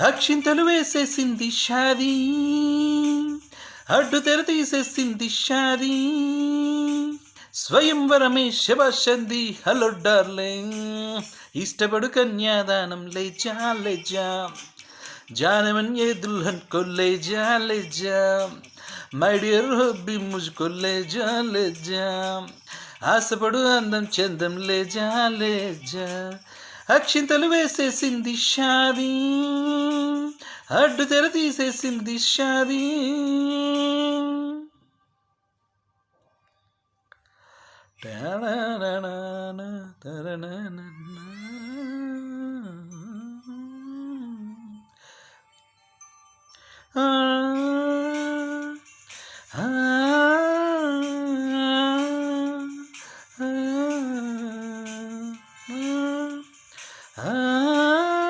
అక్షింతలు వేసేసింది షాది. అడ్డు తెర తీసేసింది షాది. స్వయంవరమే శభాషంది హలో డార్లింగ్. ఇష్టపడు కన్యాదానం లే లేజా జానమన్ ఏ దుల్హన్ కొల్లే జా లేజా మై డియర్ హోబీ ముజ్ కొల్లే లేజా ఆశపడు అందం చందం లే లేజా అక్షింతలు వేసేసింది షాది. అడ్డు తెర తీసేసింది షాది. ఆ